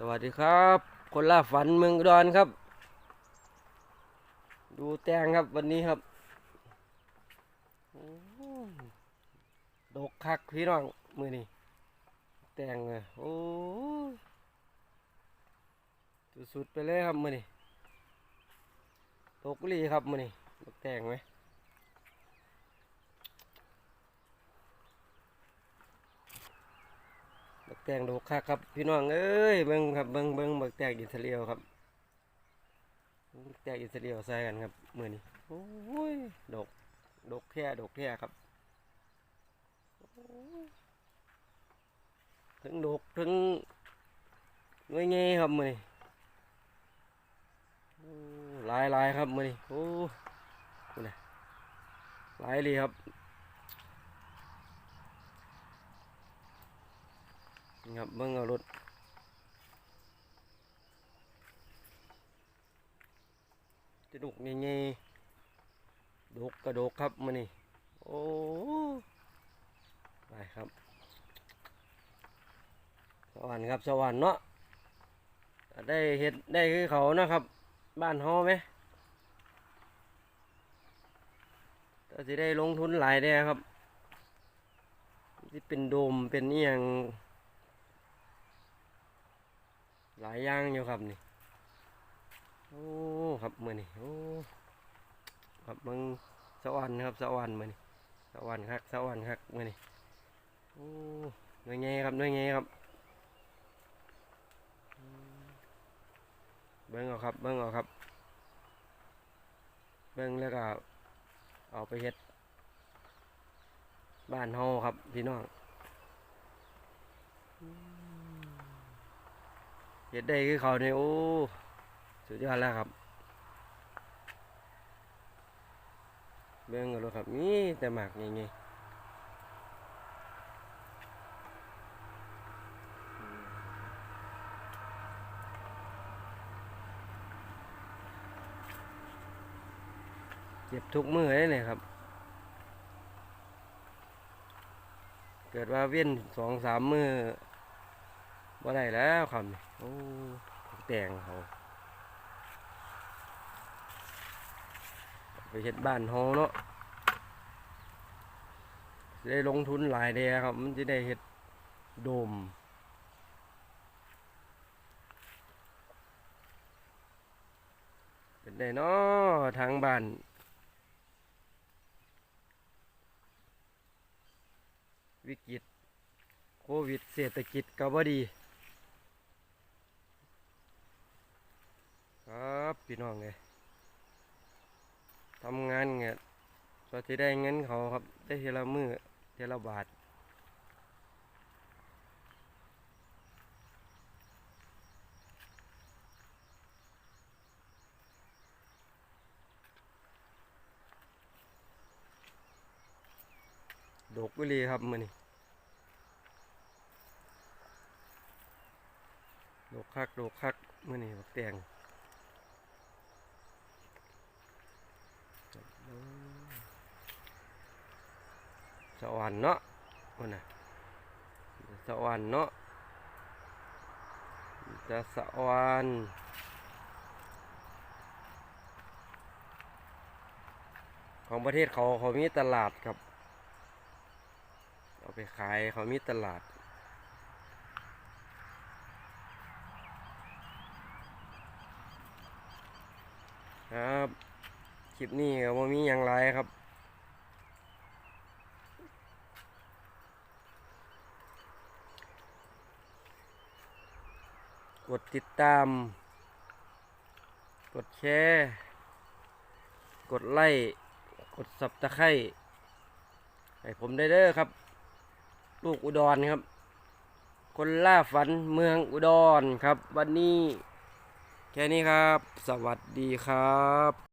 สวัสดีครับ คนล่าฝันเมืองดอุดรครับ ดูแตงครับวันนี้ครับโอ้ยดกคักพี่น้องมือนี่แตงเลยโอ้สุดๆไปเลยครับมือนี่ดกลีครับมือนี่ดกแตงไหมดกแตงดกคักครับพี่น้องเอ้ยเบิ้งครับเบิ้งเบิ้งบักแตงอินเทเรียวครับแตกอิสราเอลใส่กันครับมือนี้โอ้ยดกดกแค่ดกแค่ครับถึงดกถึงหน่วยเงี้ครับมือนี้ลายลายครับมือนี้โอ้คุณนะลายเลยครับ ครับเบิ่งเอารถจะดุกเงี้ยดุกกระดกครับมานี่โอ้ไปครับสวรรค์ครับสวรรค์เนาะได้เห็ดได้คือเขานะครับ บ้านฮาไหมก็จะได้ลงทุนหลายได้ครับ ที่เป็นโดมเป็นนี่ยัง หลายอย่างอยู่ครับนี่ โอ้ครับมือนี่โอ้ครับมึงสวรรค์ครับสวรรค์มือนี่สวรรค์ครับสวรรค์ครับมือนี่โอ้หน่วยไงครับหน่วยไงครับเบิ้งเอาครับเบิ้งเอาครับเบิ้งแล้วก็เอาไปเฮ็ดบ้านเฮาครับพี่น้อง เฮ็ดได้คือเขาเนี่ยโอ้สุดยอดแล้วครับเบิ่งกันเลยครับนี่แต่หมากนี่ไงเจ็บทุกมือเลยเนี่ยครับ เกิดว่าเวียนสองสามมือ บ่ได้แล้วครับนี่โอ้แตงเขาไปเฮ็ดบ้านเฮาเนาะได้ลงทุนหลายเด้ครับ มันจะได้เฮ็ดโดมเป็นได้เนาะทางบ้านวิกฤตโควิดเศรษฐกิจก็บ่ดี ครับ พี่น้องเลยทำงานเงี้ยก็ที่ได้เงินเขาครับ ได้เทละมือเทละบาทดกวิลีครับมือนี่ดกคักดกคักมือนี่บักแตง สวรรค์เนาะมันนะสวรรค์เนาะจะสวรรค์ของประเทศเขาเขามีตลาดครับ เอาไปขายเขามีตลาดครับ คลิปนี้ก็บ่มีอย่างไรครับ กดติดตาม กดแชร์ กดไลค์กดสับตะไคร้ให้ผมได้เด้อครับ ลูกอุดรครับ คนล่าฝันเมืองอุดรครับ วันนี้ แค่นี้ครับ สวัสดีครับ